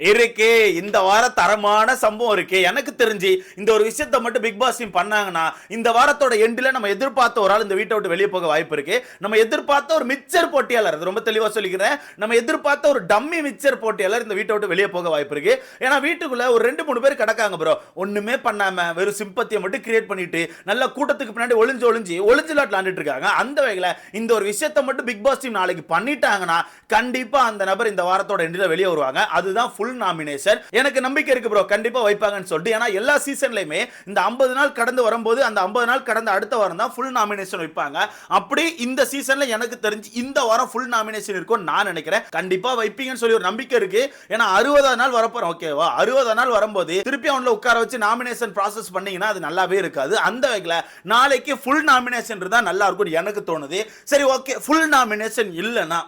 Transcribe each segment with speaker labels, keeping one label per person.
Speaker 1: இருக்கு இந்த வார தரமான சம்பவம் இருக்கு. எனக்கு தெரிஞ்சு இந்த ஒரு விஷயத்த மட்டும் பிக் பாஸ் டீம் பண்ணாங்கன்னா இந்த வாரத்தோட எண்டில் நம்ம எதிர்பார்த்த ஒரு ஆள் இந்த வீட்டை விட்டு வெளியே போக வாய்ப்பு இருக்கு. நம்ம எதிர்பார்த்த ஒரு மிச்சர் போட்டியாளர் அது ரொம்ப தெளிவா சொல்லிக்கிறேன். நம்ம எதிர்பார்த்த ஒரு டம்மி மிச்சர் போட்டியாளர் இந்த வீட்டை விட்டு வெளியே போக வாய்ப்பு இருக்கு. ஏன்னா வீட்டுக்குள்ள ஒரு ரெண்டு மூணு பேர் கிடக்காங்க ப்ரோ ஒண்ணுமே பண்ணாம வெறும் சிம்பத்தியை மட்டும் கிரியேட் பண்ணிட்டு நல்ல கூட்டத்துக்கு பின்னாடி ஒளிஞ்சு ஒளிஞ்சு ஒளிஞ்சு விளாண்டுட்டு இருக்காங்க. அந்த வகையில் இந்த ஒரு விஷயத்த மட்டும் பிக் பாஸ் டீம் நாளைக்கு பண்ணிட்டாங்கன்னா கண்டிப்பா அந்த நபர் இந்த வாரத்தோட எண்டில் வெளியே வருவாங்க. அதுதான் ஃபுல் நாமினேஷன் எனக்கு நம்பிக்கை இருக்கு ப்ரோ கண்டிப்பா வைப்பாங்கன்னு சொல்லிட்டு. ஏன்னா எல்லா சீசன்லயுமே இந்த 50 நாள் கடந்து வரும்போது அந்த 50 நாள் கடந்த அடுத்த வாரம் தான் ஃபுல் நாமினேஷன் வைப்பாங்க. அப்படி இந்த சீசன்ல எனக்கு தெரிஞ்சு இந்த வாரம் ஃபுல் நாமினேஷன் இருக்கும் நான் நினைக்கிறேன். கண்டிப்பா வைப்பீங்கன்னு சொல்லி ஒரு நம்பிக்கை இருக்கு. ஏன்னா அறுபதாம் நாள் வரப்போறோம். ஓகேவா அறுபதாம் நாள் வரும்போது திருப்பி அவங்கள உட்கார வச்சு நாமினேஷன் ப்ராசஸ் பண்ணீங்கன்னா அது நல்லாவே இருக்காது. அந்த வகையில் நாளைக்கு ஃபுல் நாமினேஷன் இருந்தால் நல்லா இருக்கும் எனக்கு தோணுது. சரி ஓகே ஃபுல் நாமினேஷன் இல்லைன்னா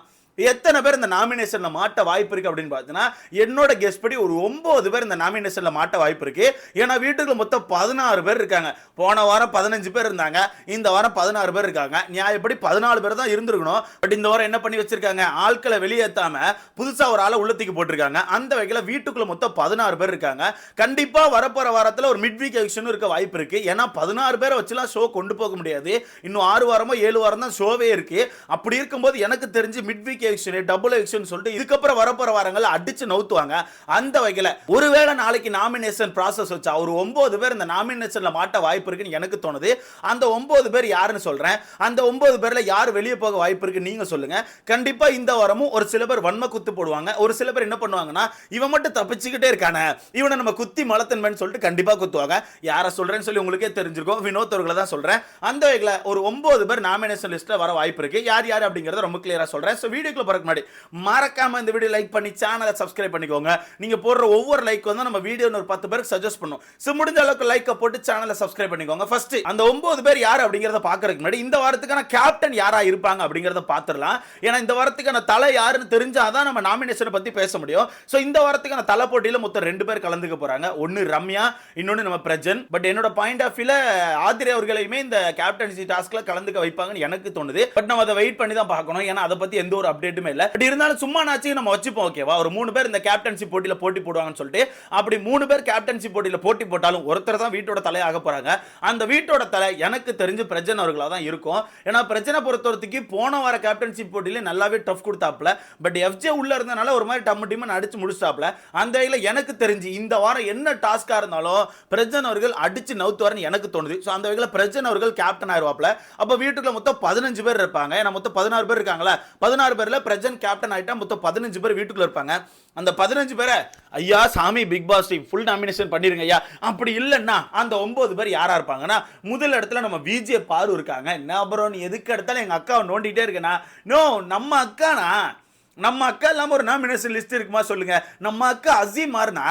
Speaker 1: எத்தனை பேர் இந்த நாமினேஷனில் மாட்ட வாய்ப்பு இருக்கு அப்படின்னு பார்த்தீங்கன்னா என்னோட கெஸ்ட் படி ஒரு ஒன்பது பேர் இந்த நாமினேஷனில் மாட்ட வாய்ப்பு இருக்கு. ஏன்னா வீட்டுக்குள்ள மொத்தம் பதினாறு பேர் இருக்காங்க. போன வாரம் பதினஞ்சு பேர் இருந்தாங்க. இந்த வாரம் பதினாறு பேர் இருக்காங்க. நியாயப்படி பதினாலு பேர் தான் இருந்திருக்கணும். பட் இந்த வாரம் என்ன பண்ணி வச்சிருக்காங்க? ஆட்களை வெளியேற்றாம புதுசாக ஒரு ஆளை உள்ளத்துக்கு போட்டிருக்காங்க. அந்த வகையில் வீட்டுக்குள்ள மொத்தம் பதினாறு பேர் இருக்காங்க. கண்டிப்பாக வரப்போகிற வாரத்தில் ஒரு மிட் வீக் எலெக்ஷனும் இருக்க வாய்ப்பு இருக்கு. ஏன்னா பதினாறு பேரை வச்சுலாம் ஷோ கொண்டு போக முடியாது. இன்னும் ஆறு வாரமோ ஏழு வாரம் தான் ஷோவே இருக்கு. அப்படி இருக்கும்போது எனக்கு தெரிஞ்சு mid week eviction double eviction சொல்லிட்டு இதுக்கப்புறம் வரப்போற வாரங்கள் அடிச்சு நவுத்துவாங்க. அந்த வகையில் ஒருவேளை நாளைக்கு நாமினேஷன் ப்ராசஸ் வச்சா ஒரு ஒன்பது பேர் இந்த நாமினேஷனில் மாட்ட வாய்ப்பு இருக்குன்னு எனக்கு தோணுது. அந்த ஒன்பது பேர் யாருன்னு சொல்கிறேன் அந்த ஒன்பது பேரில் யார் வெளியே போக வாய்ப்பு இருக்குன்னு நீங்கள் சொல்லுங்கள் கண்டிப்பாக இந்த வாரமும் ஒரு சில பேர் வன்மை குத்து போடுவாங்க. ஒரு சில பேர் என்ன பண்ணுவாங்கன்னா இவன் மட்டும் தப்பிச்சுக்கிட்டே இருக்கானே இவனை நம்ம குத்தி மலத்தன்மைன்னு சொல்லிட்டு கண்டிப்பாக குத்துவாங்க. யாரை சொல்கிறேன்னு சொல்லி உங்களுக்கே தெரிஞ்சிருக்கும். வினோத் அவர்களை தான் சொல்கிறேன் அந்த வகையில் ஒரு ஒன்பது பேர் நாமினேஷன் லிஸ்ட்டில் வர வாய்ப்பு இருக்குது யார் யார் அப்படிங்கிறத ரொம்ப கிளியராக சொல்கிறேன் ஸோ வீடியோ வீடியோக்குள்ள போறதுக்கு முன்னாடி மறக்காம இந்த வீடியோ லைக் பண்ணி சேனலை சப்ஸ்கிரைப் பண்ணிக்கோங்க. நீங்க போடுற ஒவ்வொரு லைக் வந்து நம்ம வீடியோ ஒரு பத்து பேருக்கு சஜஸ்ட் பண்ணும். ஸோ முடிஞ்ச அளவுக்கு லைக்கை போட்டு சேனலை சப்ஸ்கிரைப் பண்ணிக்கோங்க. ஃபர்ஸ்ட் அந்த ஒன்பது பேர் யார் அப்படிங்கறத பாக்குறதுக்கு முன்னாடி இந்த வாரத்துக்கான கேப்டன் யாரா இருப்பாங்க அப்படிங்கறத பாத்துடலாம். ஏன்னா இந்த வாரத்துக்கான தலை யாருன்னு தெரிஞ்சாதான் நம்ம நாமினேஷனை பத்தி பேச முடியும். ஸோ இந்த வாரத்துக்கான தலை போட்டியில மொத்தம் ரெண்டு பேர் கலந்துக்க போறாங்க. ஒன்னு ரம்யா இன்னொன்னு நம்ம பிரஜன். பட் என்னோட பாயிண்ட் ஆஃப் வியூல ஆதிரி அவர்களையுமே இந்த கேப்டன்சி டாஸ்க்ல கலந்துக்க வைப்பாங்கன்னு எனக்கு தோணுது. பட் நம்ம அதை வெயிட் பண்ணி தான் பார்க்கணும். ஏன்னா அதை பத்தி எந்த ஒரு அப்டேட்டுமே இல்லை. பட் இருந்தாலும் சும்மா நாச்சு நம்ம வச்சுப்போம் ஓகேவா ஒரு மூணு பேர் இந்த கேப்டன்சி போட்டியில் போட்டி போடுவாங்கன்னு சொல்லிட்டு அப்படி மூணு பேர் கேப்டன்சி போட்டியில் போட்டி போட்டாலும் ஒருத்தர் தான் வீட்டோட தலையாக போகிறாங்க அந்த வீட்டோட தலை எனக்கு தெரிஞ்சு பிரஜன் அவர்களாக தான் இருக்கும். ஏன்னா பிரச்சனை பொறுத்தவரத்துக்கு போன வார கேப்டன்சி போட்டியில் நல்லாவே டஃப் கொடுத்தாப்ல பட் எஃப்ஜே உள்ள இருந்தனால ஒரு மாதிரி டம்மு டிம்மு அடிச்சு முடிச்சாப்ல அந்த வகையில் எனக்கு தெரிஞ்சு இந்த வாரம் என்ன டாஸ்க்காக இருந்தாலும் பிரஜன் அவர்கள் அடிச்சு நவுத்துவார்னு எனக்கு தோணுது. ஸோ அந்த வகையில் பிரஜன் அவர்கள் கேப்டன் ஆயிருவாப்ல அப்போ வீட்டுக்குள்ள மொத்தம் பதினஞ்சு பேர் இருப்பாங்க. ஏன்னா மொத்தம் பதினாறு பேர் இருக்காங்களா பதினாறு பேர் பேர்ல பிரஜன் கேப்டன் ஆகிட்டா மொத்தம் பதினஞ்சு பேர் வீட்டுக்குள்ளே இருப்பாங்க. அந்த பதினஞ்சு பேரை ஐயா சாமி Bigg Boss team full nomination பண்ணிருங்க ஐயா. அப்படி இல்லைன்னா அந்த ஒம்பது பேர் யாராக இருப்பாங்கன்னா முதல் இடத்துல நம்ம விஜே பாரு இருக்காங்க. என்ன அப்புறம் நீ எதுக்கு எடுத்தாலும் எங்கள் அக்காவை நோண்டிகிட்டே இருக்கேனா? நோ நம்ம அக்கானா? நம்ம அக்கா இல்லாமல் ஒரு நாமினேஷன் லிஸ்ட் இருக்குமா சொல்லுங்க. நம்ம அக்கா அசீம் மாறினா?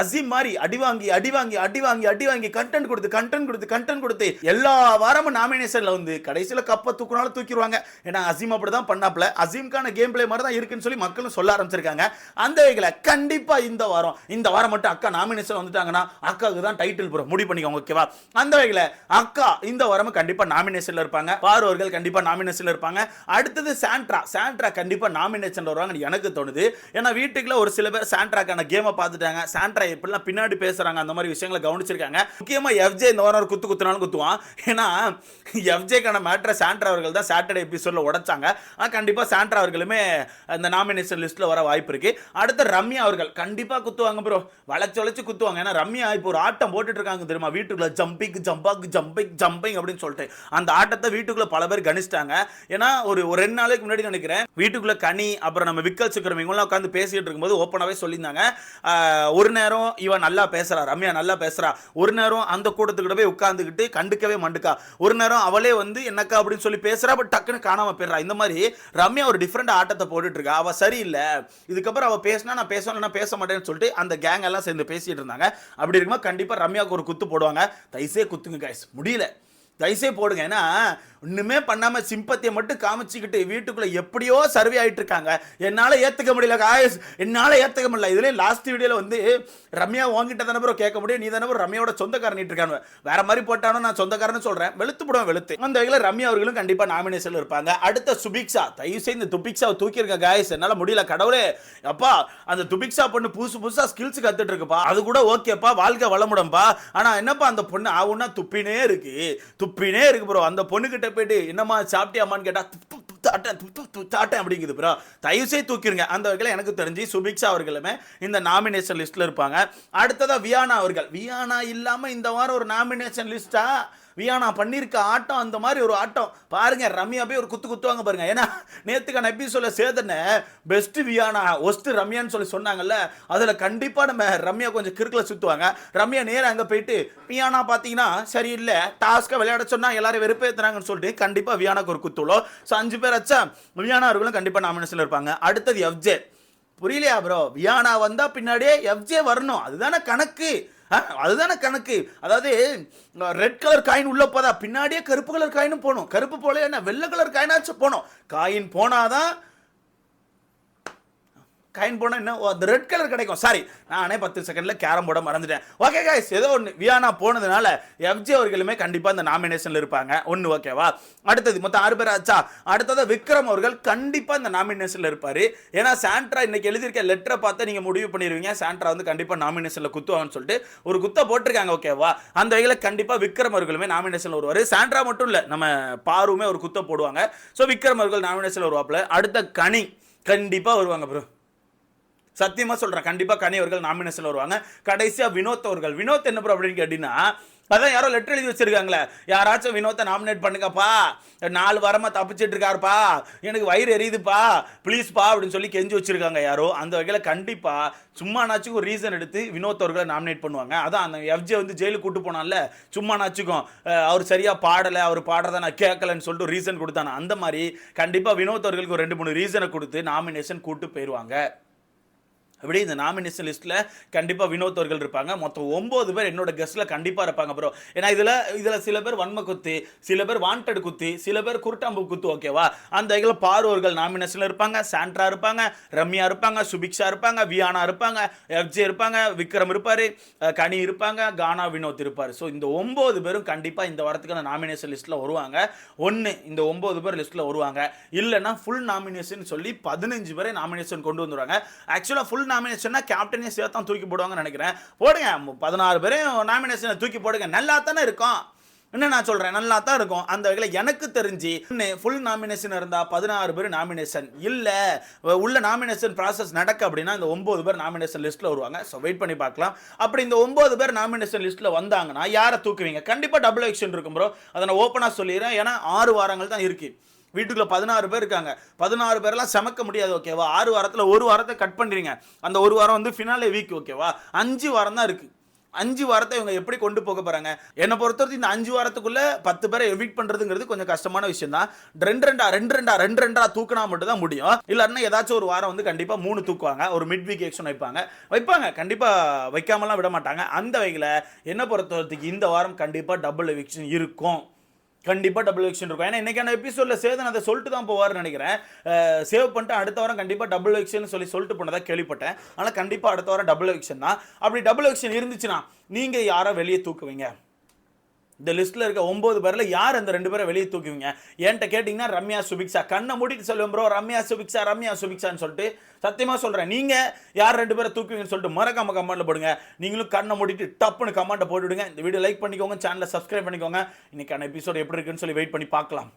Speaker 1: அசீம் மாறி அடி வாங்கி அடி வாங்கி அடி வாங்கி அடி வாங்கி கண்டென்ட் கொடுத்து கண்டென்ட் கொடுத்து கண்டென்ட் கொடுத்து எல்லா வாரமும் நாமினேஷன்ல வந்து கடைசியில் கப்பை தூக்குனாலும் தூக்கிடுவாங்க. ஏன்னா அசீம் அப்படிதான் பண்ணாப்ல. அசீம்கான கேம் பிளே மாதிரி தான் இருக்குன்னு சொல்லி மக்களும் சொல்ல ஆரம்பிச்சிருக்காங்க. அந்த வகையில் கண்டிப்பா இந்த வாரம் இந்த வாரம் மட்டும் அக்கா நாமினேஷன் வந்துட்டாங்கன்னா அக்காவுக்கு தான் டைட்டில் ப்ரோ முடிவு பண்ணிக்கோங்க ஓகேவா அந்த வகையில் அக்கா இந்த வாரமும் கண்டிப்பா நாமினேஷன்ல இருப்பாங்க. பார்வர்கள் கண்டிப்பா நாமினேஷன்ல இருப்பாங்க. அடுத்தது சாண்ட்ரா. சாண்ட்ரா கண்டிப்பா நாமினேஷன் வருவாங்கன்னு எனக்கு தோணுது. ஏன்னா வீட்டுக்குள்ள ஒரு சில பேர் சாண்ட்ராக்கான கேமை பார்த்துட்டாங்க. சாண்ட்ரா எப்படிலாம் பின்னாடி பேசுறாங்க அந்த மாதிரி விஷயங்களை கவனிச்சிருக்காங்க. முக்கியமா எஃப்ஜே இந்த வாரம் குத்து குத்துனாலும் குத்துவான். ஏன்னா எஃப்ஜேக்கான மேட்ரை சாண்ட்ரா அவர்கள் தான் சாட்டர்டே எபிசோடில் உடைச்சாங்க. ஆனால் கண்டிப்பா சாண்ட்ரா அவர்களுமே அந்த நாமினேஷன் லிஸ்ட்ல வர வாய்ப்பு இருக்கு. அடுத்து ரம்யா அவர்கள் கண்டிப்பா குத்துவாங்க ப்ரோ வளைச்சு வளைச்சு குத்துவாங்க. ஏன்னா ரம்யா இப்போ ஒரு ஆட்டம் போட்டுட்டு இருக்காங்க தெரியுமா? வீட்டுக்குள்ள ஜம்பிங் ஜம்பாக் ஜம்பிங் ஜம்பிங் அப்படின்னு சொல்லிட்டு. அந்த ஆட்டத்தை வீட்டுக்குள்ள பல பேர் கணிச்சிட்டாங்க. ஏன்னா ஒரு ஒரு ரெண்டு நாளைக்கு முன்னாடி நினைக்கிறேன் வீட்டுக்குள்ள கனி அப்புறம் நம்ம விக்கல் சுக்கரம் இவங்களாம் உட்காந்து பேசிட்டு இருக்கும்போது ஓப்பனாகவே சொல்லியிருந்தாங்க. ஒரு நேரம் இவன் நல்லா பேசுகிறா ரம்யா நல்லா பேசுகிறா ஒரு நேரம் அந்த கூட்டத்துக்கிட்ட போய் உட்காந்துக்கிட்டு கண்டுக்கவே மண்டுக்கா ஒரு நேரம் அவளே வந்து என்னக்கா அப்படின்னு சொல்லி பேசுகிறா பட் டக்குன்னு காணாம போயிடுறா. இந்த மாதிரி ரம்யா ஒரு டிஃப்ரெண்ட் ஆட்டத்தை போட்டுட்டு இருக்கா அவள் சரியில்லை. இதுக்கப்புறம் அவள் பேசினா நான் பேசணும் நான் பேச மாட்டேன்னு சொல்லிட்டு அந்த கேங் எல்லாம் சேர்ந்து பேசிகிட்டு இருந்தாங்க. அப்படி இருக்கும்போது கண்டிப்பாக ரம்யாவுக்கு ஒரு குத்து போடுவாங்க. தைசே குத்துங்க கைஸ் முடியல. தைசே போடுங்க. ஏன்னா ஒன்றுமே பண்ணாமல் சிம்பத்தியை மட்டும் காமிச்சிக்கிட்டு வீட்டுக்குள்ளே எப்படியோ சர்வே ஆகிட்டு இருக்காங்க. என்னால் ஏற்றுக்க முடியல காயஸ் என்னால் ஏற்றுக்க முடியல. இதுல லாஸ்ட் வீடியோவில் வந்து ரம்யா உங்ககிட்ட தானே ப்ரோ கேட்க முடியும். நீ தானே bro ரம்யாவோட சொந்தக்காரனிட்டு இருக்காங்க வேற மாதிரி போட்டானோ நான் சொந்தக்காரன்னு சொல்கிறேன் வெளுத்து போடுவேன் வெளுத்து. அந்த வகையில் ரம்யா அவர்களும் கண்டிப்பாக நாமினேஷனில் இருப்பாங்க. அடுத்த சுபிக்ஷா தயவு செய்து இந்த துபிக்ஷாவை தூக்கியிருக்க காயஸ் என்னால் முடியல கடவுளே. அப்பா அந்த துபிக்ஷா பொண்ணு புதுசு புதுசாக ஸ்கில்ஸ் கற்றுட்டு இருக்குப்பா. அது கூட ஓகேப்பா வாழ்க்கை வளமுடம்பா. ஆனால் என்னப்பா அந்த பொண்ணு? ஆகுன்னா துப்பினே இருக்கு. துப்பினே இருக்கு ப்ரோ அந்த பொண்ணுக்கிட்ட கிட்ட போயிட்டு என்னம்மா சாப்பிட்டியாமான்னு கேட்டா தாட்டேன் அப்படிங்குது ப்ரோ தயவு தூக்கிடுங்க தூக்கிருங்க. அந்த வகையில் எனக்கு தெரிஞ்சு சுபிக்ஷா அவர்களுமே இந்த நாமினேஷன் லிஸ்ட்ல இருப்பாங்க. அடுத்ததா வியானா அவர்கள். வியானா இல்லாம இந்த வாரம் ஒரு நாமினேஷன் லிஸ்ட்டாக வியானா பண்ணியிருக்க ஆட்டம் அந்த மாதிரி ஒரு ஆட்டம். பாருங்க ரம்யா போய் ஒரு குத்து குத்துவாங்க பாருங்க. ஏன்னா நேத்துக்கான எபிசோட சேதனை பெஸ்ட் வியானா ஒஸ்ட் ரம்யான்னு சொல்லி சொன்னாங்கல்ல அதுல கண்டிப்பா நம்ம ரம்யா கொஞ்சம் கிறுக்கில் சுத்துவாங்க. ரம்யா நேராக அங்கே போயிட்டு வியானா பார்த்தீங்கன்னா சரியில்லை. டாஸ்க்கை விளையாட சொன்னா எல்லாரும் வெறுப்பேற்றுறாங்கன்னு சொல்லிட்டு கண்டிப்பா வியானாக்கு ஒரு குத்துளோ ஸோ அஞ்சு பேர் வச்சா வியானா அவர்களும் கண்டிப்பா மனசில் இருப்பாங்க. அடுத்தது எஃப்ஜே. புரியலையா ப்ரோ வியானா வந்தா பின்னாடியே எஃப்ஜே வரணும். அதுதானே கணக்கு. அதுதானே கணக்கு. அதாவது ரெட் கலர் காயின் உள்ள போதா பின்னாடியே கருப்பு கலர் காயினும் போகணும் கருப்பு போல என்ன வெள்ளை கலர் காயினாச்சும் போகணும் காயின் போனாதான் கைன் போனால் என்ன? ஓ, அந்த ரெட் கலர் கிடைக்கும். சாரி நானே பத்து செகண்டில் கேரம் போர்டை மறந்துட்டேன். ஓகே கைஸ் ஏதோ ஒன்று வியானா போனதுனால எஃப்ஜி அவர்களுமே கண்டிப்பாக அந்த நாமினேஷனில் இருப்பாங்க. ஒன்று ஓகேவா அடுத்தது மொத்தம் ஆறு பேர் ஆச்சா? அடுத்தது விக்ரம் அவர்கள் கண்டிப்பாக இந்த நாமினேஷனில் இருப்பார். ஏன்னா சாண்ட்ரா இன்னைக்கு எழுதியிருக்க லெட்டரை பார்த்து நீங்கள் முடிவு பண்ணிடுவீங்க சாண்ட்ரா வந்து கண்டிப்பாக நாமினேஷனில் குத்துவாங்கன்னு சொல்லிட்டு ஒரு குத்தை போட்டிருக்காங்க ஓகேவா அந்த வகையில் கண்டிப்பாக விக்ரம் அவர்களுமே நாமினேஷனில் வருவார். சாண்ட்ரா மட்டும் இல்லை நம்ம பாருமே ஒரு குத்தை போடுவாங்க. ஸோ விக்ரம் அவர்கள் நாமினேஷனில் வருவாப்புல. அடுத்த கனி கண்டிப்பாக வருவாங்க ப்ரோ சத்தியமாக சொல்கிறேன் கண்டிப்பாக கனி அவர்கள் நாமினேஷன் வருவாங்க. கடைசியாக வினோத் அவர்கள். வினோத் என்ன ப்ரோ அப்படின்னு கேட்டிங்கன்னா அதான் யாரோ லெட்டர் எழுதி வச்சிருக்காங்களே. யாராச்சும் வினோத்தை நாமினேட் பண்ணுங்கப்பா. நாலு வாரமாக தப்பிச்சிட்டு இருக்காருப்பா. எனக்கு வயிறு எரியுதுப்பா. ப்ளீஸ்ப்பா அப்படின்னு சொல்லி கெஞ்சி வச்சிருக்காங்க யாரோ. அந்த வகையில் கண்டிப்பாக சும்மானாச்சும் ஒரு ரீசன் எடுத்து வினோத் அவர்களை நாமினேட் பண்ணுவாங்க. அதான் அந்த எஃப்ஜே வந்து ஜெயிலுக்கு கூட்டு போனால சும்மானாச்சுக்கும் அவர் சரியாக பாடலை அவர் பாடுறதை நான் கேட்கலன்னு சொல்லிட்டு ரீசன் கொடுத்தானே. அந்த மாதிரி கண்டிப்பாக வினோத் அவர்களுக்கு ஒரு ரெண்டு மூணு ரீசனை கொடுத்து நாமினேஷன் கூட்டு போயிடுவாங்க அப்படி இந்த நாமினேஷன் லிஸ்ட்டில் கண்டிப்பாக வினோத் அவர்கள் இருப்பாங்க. மொத்தம் ஒம்பது பேர் என்னோட கெஸ்ட்டில் கண்டிப்பாக இருப்பாங்க ப்ரோ ஏன்னா இதில் இதில் சில பேர் வன்ம குத்து சில பேர் வாண்டட் குத்தி சில பேர் குருட்டாம்பு குத்து ஓகேவா அந்த இதில் பார்வர்கள் நாமினேஷனில் இருப்பாங்க. சாண்ட்ரா இருப்பாங்க ரம்யா இருப்பாங்க சுபிக்ஷா இருப்பாங்க வியானா இருப்பாங்க எஃப்ஜே இருப்பாங்க விக்ரம் இருப்பார் கனி இருப்பாங்க கானா வினோத் இருப்பார். ஸோ இந்த ஒம்பது பேரும் கண்டிப்பாக இந்த வாரத்துக்கான நாமினேஷன் லிஸ்ட்டில் வருவாங்க. ஒன்று இந்த ஒம்பது பேர் லிஸ்ட்டில் வருவாங்க. இல்லைன்னா ஃபுல் நாமினேஷன் சொல்லி பதினஞ்சு பேரை நாமினேஷன் கொண்டு வந்துடுவாங்க ஆக்சுவலாக ஃபுல் நாமினேஷன்னா கேப்டனே சேர்த்தான் தூக்கி போடுவாங்கன்னு நினைக்கிறேன். போடுங்க பதினாறு பேரையும் நாமினேஷனை தூக்கி போடுங்க. நல்லா தானே இருக்கும். என்ன நான் சொல்கிறேன் நல்லா தான் இருக்கும். அந்த வகையில் எனக்கு தெரிஞ்சு ஃபுல் நாமினேஷன் இருந்தால் பதினாறு பேர் நாமினேஷன் இல்லை உள்ள நாமினேஷன் ப்ராசஸ் நடக்க அப்படின்னா இந்த ஒன்பது பேர் நாமினேஷன் லிஸ்ட்டில் வருவாங்க. ஸோ வெயிட் பண்ணி பார்க்கலாம். அப்படி இந்த ஒம்பது பேர் நாமினேஷன் லிஸ்ட்டில் வந்தாங்கன்னா யாரை தூக்குவீங்க? கண்டிப்பாக டபுள் எக்ஷன் இருக்கும் ப்ரோ அதை நான் ஓப்பனாக சொல்லிடுறேன். ஏன்னா ஆறு வாரங்கள் தான் இருக்குது வீட்டுக்குள்ள பதினாறு பேர் இருக்காங்க. பதினாறு பேரெல்லாம் சமைக்க முடியாது ஓகேவா ஆறு வாரத்தில் ஒரு வாரத்தை கட் பண்ணுறீங்க அந்த ஒரு வாரம் வந்து ஃபினாலே வீக் ஓகேவா அஞ்சு வாரம் தான் இருக்குது அஞ்சு வாரத்தை இவங்க எப்படி கொண்டு போக போகிறாங்க என்னை பொறுத்தவரைக்கும் இந்த அஞ்சு வாரத்துக்குள்ளே பத்து பேரை எவிட் பண்ணுறதுங்கிறது கொஞ்சம் கஷ்டமான விஷயம் தான் ரெண்டு ரெண்டா ரெண்டு ரெண்டா ரெண்டு ரெண்டா தூக்கினா மட்டும் தான் முடியும். இல்லைன்னா ஏதாச்சும் ஒரு வாரம் வந்து கண்டிப்பாக மூணு தூக்குவாங்க. ஒரு மிட் வீக் எக்ஷன் வைப்பாங்க. வைப்பாங்க. கண்டிப்பாக வைக்காமலாம் விட மாட்டாங்க. அந்த வகையில் என்னை பொறுத்தவரைக்கும் இந்த வாரம் கண்டிப்பாக டபுள் எவிக்ஷன் இருக்கும். கண்டிப்பாக டபுள் எக்ஷன் இருக்கும். ஏன்னா இன்றைக்கான எபிசோடில் சேதன் அதை சொல்லிட்டு தான் போவார்னு நினைக்கிறேன். சேவ் பண்ணிட்டு அடுத்த வாரம் கண்டிப்பாக டபுள் எக்ஷன் சொல்லி சொல்லிட்டு போனதாக கேள்விப்பட்டேன். ஆனால் கண்டிப்பாக அடுத்த வாரம் டபுள் எக்ஷன் தான். அப்படி டபுள் எக்ஷன் இருந்துச்சுன்னா நீங்கள் யாரை வெளியே தூக்குவீங்க? இந்த லிஸ்ட்டில் இருக்க ஒம்பது பேரில் யார் அந்த ரெண்டு பேரை வெளியே தூக்குவீங்க? என்கிட்ட கேட்டிங்கன்னா ரம்யா சுபிக்ஷா. கண்ணை மூடிட்டு சொல்லுவேன் ப்ரோ ரம்யா சுபிக்ஷா ரம்யா சுபிக்ஷான்னு சொல்லிட்டு சத்தியமாக சொல்கிறேன் நீங்கள் யார் ரெண்டு பேரை தூக்குவீங்கன்னு சொல்லிட்டு மறக்காம கமெண்ட்ல போடுங்க. நீங்களும் கண்ணை மூடிட்டு டப்புன்னு கமெண்ட்டை போட்டுவிடுங்க. இந்த வீடியோ லைக் பண்ணிக்கோங்க. சேனலை சப்ஸ்கிரைப் பண்ணிக்கோங்க. இன்றைக்கான எபிசோட் எப்படி இருக்குன்னு சொல்லி வெயிட் பண்ணி பார்க்கலாம்.